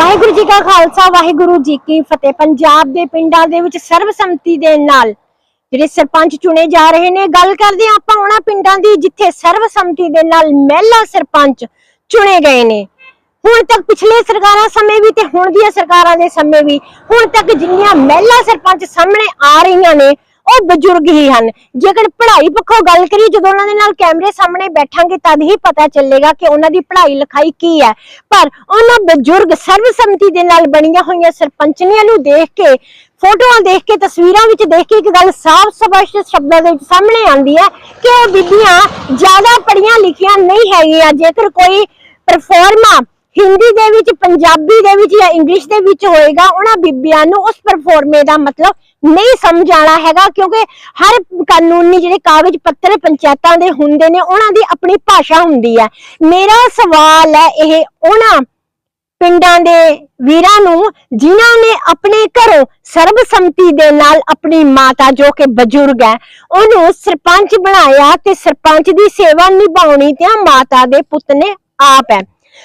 ਵਾਹਿਗੁਰੂ ਜੀ ਕਾ ਖਾਲਸਾ, ਵਾਹਿਗੁਰੂ ਜੀ ਕੀ ਫਤਿਹ। ਪੰਜਾਬ ਦੇ ਪਿੰਡਾਂ ਦੇ ਵਿੱਚ ਸਰਬਸੰਮਤੀ ਦੇ ਨਾਲ ਜਿਹੜੇ ਸਰਪੰਚ ਚੁਣੇ ਜਾ ਰਹੇ ਨੇ, ਗੱਲ ਕਰਦੇ ਹਾਂ ਆਪਾਂ ਉਹਨਾਂ ਪਿੰਡਾਂ ਦੀ ਜਿੱਥੇ ਸਰਬਸੰਮਤੀ ਦੇ ਨਾਲ ਮਹਿਲਾ ਸਰਪੰਚ ਚੁਣੇ ਗਏ ਨੇ। ਹੁਣ ਤੱਕ ਪਿਛਲੇ ਸਰਕਾਰਾਂ ਸਮੇਂ ਵੀ ਤੇ ਹੁਣ ਦੀਆਂ ਸਰਕਾਰਾਂ ਦੇ ਸਮੇਂ ਵੀ ਹੁਣ ਤੱਕ ਜਿੰਨੀਆਂ ਮਹਿਲਾ ਸਰਪੰਚ ਸਾਹਮਣੇ ਆ ਰਹੀਆਂ ਨੇ ਉਹ ਬਜ਼ੁਰਗ ਹੀ ਹਨ। ਜੇਕਰ ਪੜ੍ਹਾਈ ਪੱਖੋਂ ਗੱਲ ਕਰੀਏ, ਜਦੋਂ ਉਹਨਾਂ ਦੇ ਨਾਲ ਕੈਮਰੇ ਸਾਹਮਣੇ ਬੈਠਾਂਗੇ, ਤਦ ਹੀ ਪਤਾ ਚੱਲੇਗਾ ਕਿ ਉਹਨਾਂ ਦੀ ਪੜ੍ਹਾਈ ਲਿਖਾਈ ਕੀ ਹੈ। ਪਰ ਉਹਨਾਂ ਬਜ਼ੁਰਗ ਸਰਬਸੰਮਤੀ ਦੇ ਨਾਲ ਬਣੀਆਂ ਹੋਈਆਂ ਸਰਪੰਚਨੀਆਂ ਨੂੰ ਦੇਖ ਕੇ, ਫੋਟੋਆਂ ਦੇਖ ਕੇ, ਤਸਵੀਰਾਂ ਵਿੱਚ ਦੇਖ ਕੇ ਇੱਕ ਗੱਲ ਸਾਫ਼ ਸਪਸ਼ਟ ਸ਼ਬਦਾਂ ਦੇ ਵਿੱਚ ਸਾਹਮਣੇ ਆਉਂਦੀ ਹੈ ਕਿ ਉਹ ਬੀਬੀਆਂ ਜ਼ਿਆਦਾ ਪੜੀਆਂ ਲਿਖੀਆਂ ਨਹੀਂ ਹੈਗੀਆਂ। ਜੇਕਰ ਕੋਈ ਪਰਫਾਰਮਾ ਹਿੰਦੀ ਦੇ ਵਿੱਚ, ਪੰਜਾਬੀ ਦੇ ਵਿੱਚ ਜਾਂ ਇੰਗਲਿਸ਼ ਦੇ ਵਿੱਚ ਹੋਏਗਾ ਉਹਨਾਂ ਬੀਬੀਆਂ ਨੂੰ ਉਸ ਪਰਫਾਰਮੇ ਦਾ ਮਤਲਬ ਨਹੀਂ ਸਮਝ ਆਣਾ ਹੈਗਾ ਕਿਉਂਕਿ ਹਰ ਕਾਨੂੰਨੀ ਜਿਹੜੇ ਕਾਗਜ਼ ਪੱਤਰ ਪੰਚਾਇਤਾਂ ਦੇ ਹੁੰਦੇ ਨੇ, ਉਹਨਾਂ ਦੀ ਆਪਣੀ ਭਾਸ਼ਾ ਹੁੰਦੀ ਹੈ। ਮੇਰਾ ਸਵਾਲ ਹੈ ਇਹ ਉਹਨਾਂ ਪਿੰਡਾਂ ਦੇ ਵੀਰਾਂ ਨੂੰ ਜਿਨ੍ਹਾਂ ਨੇ ਆਪਣੇ ਘਰੋਂ ਸਰਬਸੰਮਤੀ ਦੇ ਨਾਲ ਆਪਣੀ ਮਾਤਾ ਜੋ ਕਿ ਬਜ਼ੁਰਗ ਹੈ, ਉਹਨੂੰ ਸਰਪੰਚ ਬਣਾਇਆ ਤੇ ਸਰਪੰਚ ਦੀ ਸੇਵਾ ਨਿਭਾਉਣੀ ਤੇ ਮਾਤਾ ਦੇ ਪੁੱਤ ਨੇ ਆਪ ਹੈ।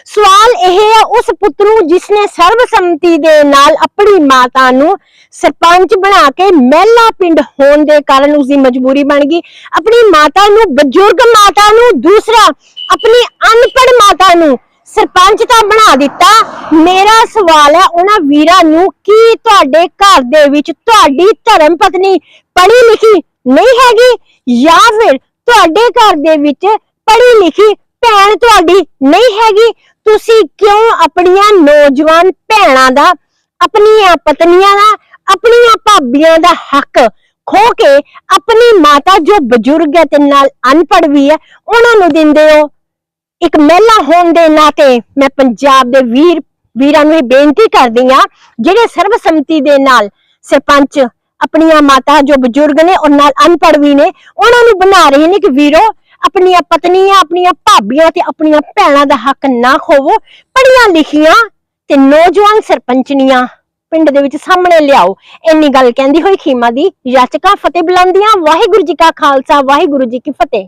ਸਵਾਲ ਇਹ ਹੈ, ਉਸ ਪੁੱਤ ਨੂੰ ਜਿਸਨੇ ਸਰਬਸੰਮਤੀ ਦੇ ਨਾਲ ਆਪਣੀ ਮਾਤਾ ਨੂੰ ਸਰਪੰਚ ਬਣਾ ਕੇ ਮਹਿਲਾ ਪਿੰਡ ਹੋਣ ਦੇ ਕਾਰਨ ਉਸ ਦੀ ਮਜਬੂਰੀ ਬਣ ਗਈ। ਆਪਣੀ ਮਾਤਾ ਨੂੰ, ਬਜ਼ੁਰਗ ਮਾਤਾ ਨੂੰ, ਦੂਸਰਾ ਆਪਣੀ ਅਨਪੜ੍ਹ ਮਾਤਾ ਨੂੰ ਸਰਪੰਚ ਤਾਂ ਬਣਾ ਦਿੱਤਾ। ਮੇਰਾ ਸਵਾਲ ਹੈ, ਉਹਨਾਂ ਵੀਰਾਂ ਨੂੰ ਕੀ ਤੁਹਾਡੇ ਘਰ ਦੇ ਵਿੱਚ ਤੁਹਾਡੀ ਧਰਮ ਪਤਨੀ ਪੜ੍ਹੀ ਲਿਖੀ ਨਹੀਂ ਹੈਗੀ? ਜਾਂ ਫਿਰ ਤੁਹਾਡੇ ਘਰ ਦੇ ਵਿੱਚ ਪੜ੍ਹੀ ਲਿਖੀ ਭੈਣ ਤੁਹਾਡੀ ਨਹੀਂ ਹੈਗੀ। ਤੁਸੀਂ ਕਿਉਂ ਆਪਣੀਆਂ ਨੌਜਵਾਨ ਭੈਣਾਂ ਦਾ, ਆਪਣੀਆਂ ਪਤਨੀਆਂ ਦਾ, ਆਪਣੀਆਂ ਭਾਬੀਆਂ ਦਾ ਹੱਕ ਖੋ ਕੇ ਆਪਣੀ ਮਾਤਾ ਜੋ ਬਜ਼ੁਰਗ ਹੈ ਤੇ ਨਾਲ ਅਨਪੜ੍ਹ ਵੀ ਹੈ, ਉਹਨਾਂ ਨੂੰ ਦਿੰਦੇ ਹੋ? ਇੱਕ ਮਹਿਲਾ ਹੋਣ ਦੇ ਨਾਤੇ ਮੈਂ ਪੰਜਾਬ ਦੇ ਵੀਰ, ਵੀਰਾਂ ਨੂੰ ਇਹ ਬੇਨਤੀ ਕਰਦੀ ਆ ਜਿਹੜੇ ਸਰਬਸੰਮਤੀ ਦੇ ਨਾਲ ਸਰਪੰਚ ਆਪਣੀਆਂ ਮਾਤਾ ਜੋ ਬਜ਼ੁਰਗ ਨੇ ਔਰ ਨਾਲ ਅਨਪੜ੍ਹ ਵੀ ਨੇ, ਉਹਨਾਂ ਨੂੰ ਬਣਾ ਰਹੇ ਨੇ ਕਿ ਵੀਰੋ ਆਪਣੀਆਂ ਪਤਨੀਆਂ, ਆਪਣੀਆਂ ਭਾਬੀਆਂ ਤੇ ਆਪਣੀਆਂ ਭੈਣਾਂ ਦਾ ਹੱਕ ਨਾ ਖੋਵੋ। ਪੜੀਆਂ ਲਿਖੀਆਂ ਤੇ ਨੌਜਵਾਨ ਸਰਪੰਚਨੀਆਂ ਪਿੰਡ ਦੇ ਵਿੱਚ ਸਾਹਮਣੇ ਲਿਆਓ। ਇੰਨੀ ਗੱਲ ਕਹਿੰਦੀ ਹੋਈ ਖੀਮਾ ਦੀ, ਯਾਚਕਾ ਫਤਿਹ ਬੁਲਾਉਂਦੀਆਂ। ਵਾਹਿਗੁਰੂ ਜੀ ਕਾ ਖਾਲਸਾ, ਵਾਹਿਗੁਰੂ ਜੀ ਕੀ ਫਤਿਹ।